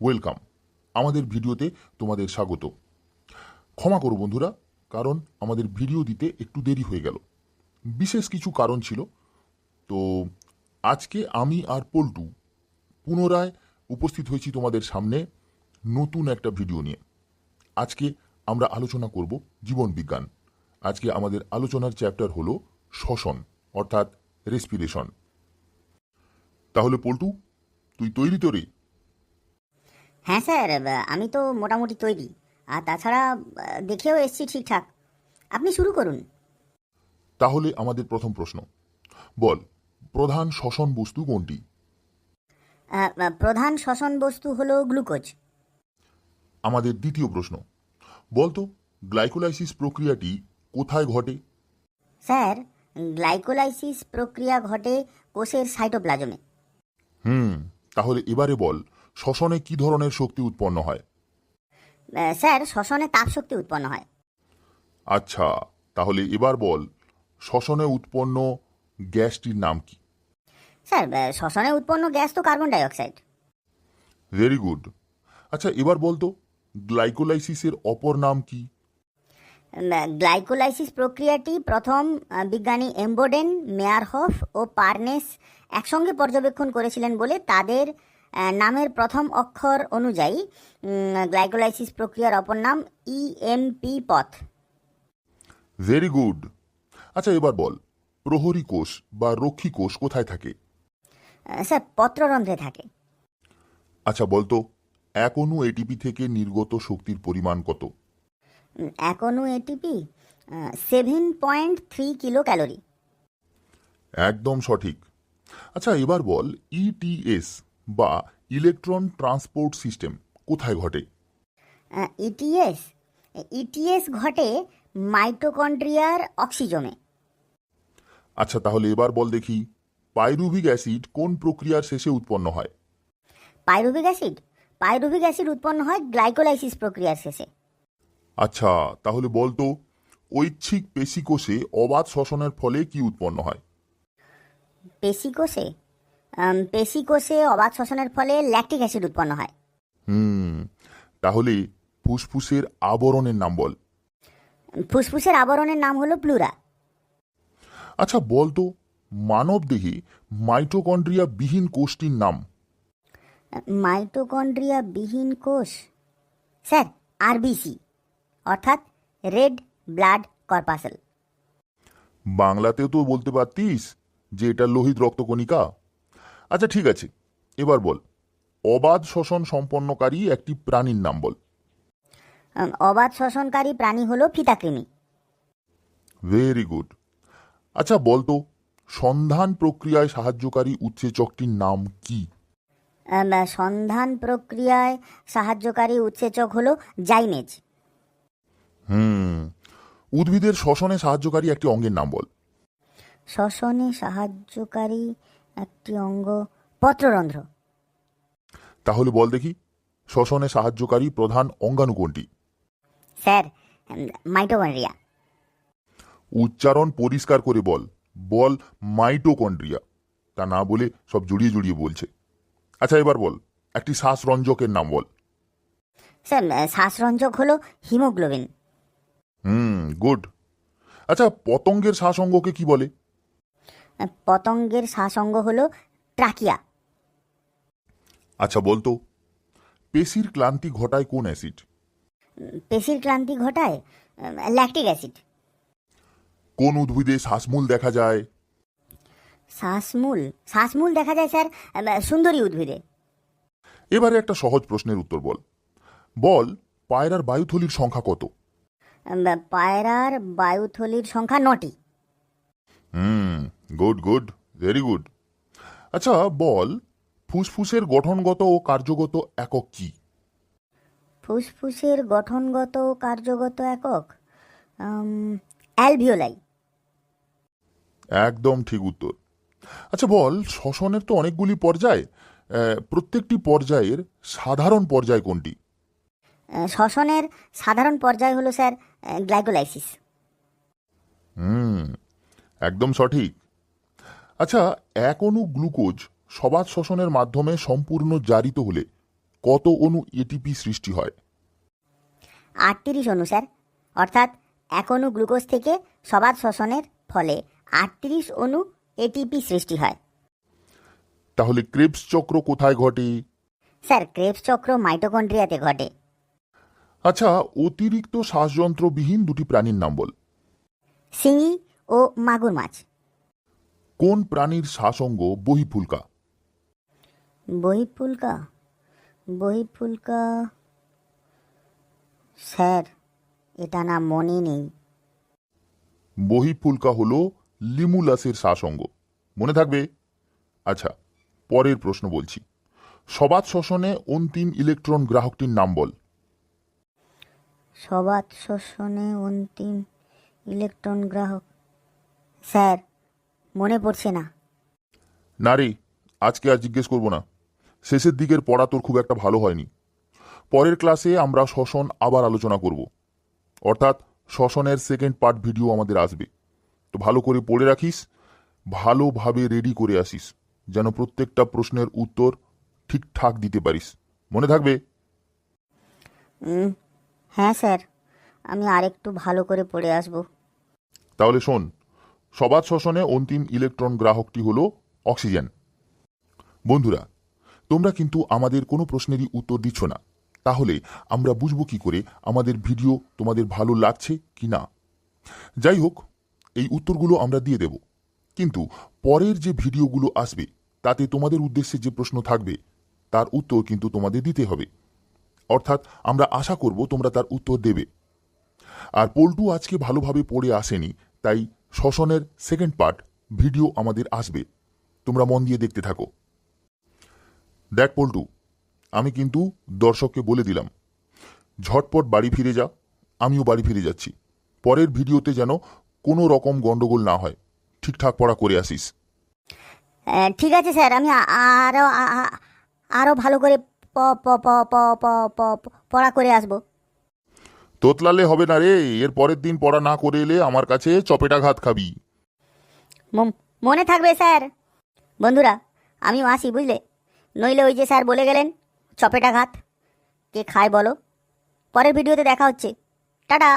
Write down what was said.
Welcome. আমাদের ভিডিওতে তোমাদের স্বাগত। ক্ষমা করো বন্ধুরা, কারণ আমাদের ভিডিও দিতে একটু দেরি হয়ে গেল। বিশেষ কিছু কারণ ছিল। তো আজকে আমি আর পল্টু পুনরায় উপস্থিত হয়েছি তোমাদের সামনে নতুন একটা ভিডিও নিয়ে। আজকে আমরা আলোচনা করব জীবন বিজ্ঞান। আজকে আমাদের আলোচনার চ্যাপ্টার হলো শ্বসন, অর্থাৎ রেসপিরেশন। তাহলে পল্টু, তুই তৈরি তো রে? হ্যাঁ স্যার আমি তো মোটামুটি তৈরি। আর তাছাড়া দেখেও এসছি ঠিকঠাক। আপনি শুরু করুন। তাহলে আমাদের প্রথম প্রশ্ন। বল প্রধান শ্বসন বস্তু কোনটি? প্রধান শ্বসন বস্তু হলো গ্লুকোজ। আমাদের দ্বিতীয় প্রশ্ন। বলতো গ্লাইকোলাইসিস প্রক্রিয়াটি কোথায় ঘটে? স্যার গ্লাইকোলাইসিস প্রক্রিয়া ঘটে কোষের সাইটোপ্লাজমে। হুম তাহলে এবারে বল শ্বসনে কি ধরনের শক্তি উৎপন্ন হয়? স্যার শ্বসনে তাপ শক্তি উৎপন্ন হয়। আচ্ছা তাহলে এবার বল শ্বসনে উৎপন্ন গ্যাসটির নাম কি? স্যার শ্বসনে উৎপন্ন গ্যাস তো কার্বন ডাইঅক্সাইড। ভেরি গুড আচ্ছা এবার বলতো গ্লাইকোলাইসিসের অপর নাম কি? গ্লাইকোলাইসিস প্রক্রিয়াটি প্রথম বিজ্ঞানী এমবোডেন মেয়ারহফ ও পার্নেস একসঙ্গে পর্যবেক্ষণ করেছিলেন বলে তাদের নামের প্রথম অক্ষর অনুযায়ী গ্লাইকোলাইসিস প্রক্রিয়ার অপর নাম ইএমপি পথ। ভেরি গুড আচ্ছা এবার বল প্রহরী কোষ বা রক্ষী কোষ কোথায় থাকে? স্যার পত্ররন্ধ্রে থাকে। আচ্ছা বলতো এক অণু এটিপি থেকে নির্গত শক্তির পরিমাণ কত? এক অণু ATP seven point three kilocalorie একদম সঠিক। আচ্ছা এবার বল ইটিএস বা ইলেকট্রন ট্রান্সপোর্ট সিস্টেম কোথায় ঘটে? ইটিএস ইটিএস ঘটে মাইটোকন্ড্রিয়ার অক্সিজমে আচ্ছা তাহলে এবার বল দেখি পাইরুভিক অ্যাসিড কোন প্রক্রিয়ার শেষে উৎপন্ন হয়? Pyruvic acid? পাইরুভিক অ্যাসিড উৎপন্ন হয় গ্লাইকোলাইসিস প্রক্রিয়ার শেষে। আচ্ছা তাহলে বলতো ঐচ্ছিক পেশিকোষে অবাধ শ্বসনের ফলে কি উৎপন্ন হয়? পেশিকোষে? পেশিকোষে অবাধ শ্বসনের ফলে ল্যাকটিক অ্যাসিড উৎপন্ন হয়। হুম তাহলে ফুসফুসের আবরণের নাম বল। ফুসফুসের আবরণের নাম হলো প্লুরা আচ্ছা বলতো মানব দেহে মাইটোকন্ড্রিয়া বিহীন কোষটির নাম। মাইটোকন্ড্রিয়া বিহীন কোষ? স্যার আরবিসি অর্থাৎ রেড ব্লাড কর্পাসেল। বাংলাতেও তো বলতে পারতিস যে এটা লোহিত রক্তকণিকা। আচ্ছা ঠিক আছে। এবার বল অবাধ শ্বসন সম্পন্নকারী একটি প্রাণীর নাম বল। অবাধ শ্বসনকারী প্রাণী হলো ফিতাকৃমি। ভেরি গুড আচ্ছা বলতো সন্ধান প্রক্রিয়ায় সাহায্যকারী উৎসেচকটির নাম কি? সন্ধান প্রক্রিয়ায় সাহায্যকারী উৎসেচক হলো জাইমেজ। হুম উদ্ভিদের শ্বসনে সাহায্যকারী একটি অঙ্গের নাম বল। শ্বসনে সাহায্যকারী একটি অঙ্গ পত্ররন্ধ্র। তাহলে বল দেখি শ্বসনে সাহায্যকারী প্রধান অঙ্গাণু কোনটি? Sir mitochondria. উচ্চারণ পরিষ্কার করে বল। বল মাইটোকন্ড্রিয়া। তা না বলে সব জড়িয়ে জড়িয়ে বলছে। আচ্ছা এবার বল একটি শ্বাসরঞ্জকের নাম বল। স্যার শ্বাসরঞ্জক হলো হিমোগ্লোবিন। হুম গুড। আচ্ছা পতঙ্গের শ্বাসঙ্গকে কি বলে? পতঙ্গের শ্বাসঙ্গ হলো ট্রাকিয়া। আচ্ছা বলতো পেশির ক্লান্তি ঘটায় কোন অ্যাসিড? পেশির ক্লান্তি ঘটায় ল্যাকটিক অ্যাসিড কোন উদ্ভিদে শ্বাসমূল দেখা যায়? শ্বাসমূল? শ্বাসমূল দেখা যায় স্যার সুন্দরী উদ্ভিদে। এবারে একটা সহজ প্রশ্নের উত্তর বল। বল পায়রার বায়ুথলির সংখ্যা কত? পায়রার বায়ুথলির সংখ্যা নটি। Hmm good good very good আচ্ছা বল ফুসফুসের গঠনগত ও কার্যগত একক কি? ফুসফুসের গঠনগত ও কার্যগত একক? অ্যালভিওলাই। একদম ঠিক উত্তর। আচ্ছা বল শ্বসনের তো অনেকগুলি পর্যায়। প্রত্যেকটি পর্যায়ের সাধারণ পর্যায় কোনটি? শ্বসনের সাধারণ পর্যায় হলো স্যার গ্লাইকোলাইসিস। হুম একদম সঠিক। আচ্ছা এক অণু গ্লুকোজ সবাত শ্বসনের মাধ্যমে সম্পূর্ণ জারিত হলে কত অণু এটিপি সৃষ্টি হয়? আটত্রিশ অণু স্যার। অর্থাৎ এক অণু গ্লুকোজ থেকে সবাত শ্বসনের ফলে আটত্রিশ অণু এটিপি সৃষ্টি হয়। তাহলে ক্রেবস চক্র কোথায় ঘটে? স্যার ক্রেবস চক্র মাইটোকন্ড্রিয়াতে ঘটে। আচ্ছা অতিরিক্ত শ্বাসযন্ত্রবিহীন দুটি প্রাণীর নাম বল। শিঙি ও মাগুর মাছ। কোন প্রাণীর শ্বাসঙ্গ বহিফুলকা? বহিফুলকা? বহিফুলকা? স্যার এটা না মনে নেই। বহিফুলকা হল লিমুলাসের শ্বাসঙ্গ মনে থাকবে? আচ্ছা পরের প্রশ্ন বলছি। সবাত শ্বসনে অন্তিম ইলেকট্রন গ্রাহকটির নাম বল। সবাত শোষণে অন্তিম ইলেকট্রন গ্রাহক। স্যার মনে পড়ছে না। না রে আজকে আর জিজ্ঞেস করব না। শেষের দিকের পড়া তোর খুব একটা ভালো হয়নি। পরের ক্লাসে আমরা শ্বসন আবার আলোচনা করব। অর্থাৎ শ্বসনের সেকেন্ড পার্ট ভিডিও আমাদের আসবে। তো ভালো করে পড়ে রাখিস ভালোভাবে রেডি করে আসিস যেন প্রত্যেকটা প্রশ্নের উত্তর ঠিকঠাক দিতে পারিস। মনে থাকবে? হ্যাঁ স্যার আমি আরেকটু ভালো করে পড়ে আসব। তাহলে শোন সবাত শ্বসনে অন্তিম ইলেকট্রন গ্রাহকটি হল অক্সিজেন। বন্ধুরা, তোমরা কিন্তু আমাদের কোনো প্রশ্নেরই উত্তর দিচ্ছ না। তাহলে আমরা বুঝব কি করে আমাদের ভিডিও তোমাদের ভালো লাগছে কি না। যাই হোক, এই উত্তরগুলো আমরা দিয়ে দেব। কিন্তু পরের যে ভিডিওগুলো আসবে, তাতে তোমাদের উদ্দেশ্যে যে প্রশ্ন থাকবে, তার উত্তর কিন্তু তোমাদের দিতে হবে। অর্থাৎ আমরা আশা করব তোমরা তার উত্তর দেবে। আর পল্টু আজকে ভালোভাবে পড়ে আসেনি, তাই শ্বসনের সেকেন্ড পার্ট ভিডিও আমাদের আসবে। তোমরা মন দিয়ে দেখতে থাকো। দেখ পল্টু, আমি কিন্তু দর্শককে বলে দিলাম, ঝটপট বাড়ি ফিরে যা, আমিও বাড়ি ফিরে যাচ্ছি। পরের ভিডিওতে যেন কোনো রকম গন্ডগোল না হয়, ঠিকঠাক পড়া করে আসিস। ঠিক আছে স্যার, আমি আ- আরও আ- আ- আরও ভালো করে পড়া করে আসব। তোতলালে হবে না রে, এর পরের দিন পড়া না করে এলে আমার কাছে চপেটা ঘাত খাবি মনে থাকবে স্যার। বন্ধুরা, আমিও আসি, বুঝলে? নইলে ওই যে স্যার বলে গেলেন চপেটা ঘাত কে খায় বলো? পরের ভিডিওতে দেখা হচ্ছে। টাটা!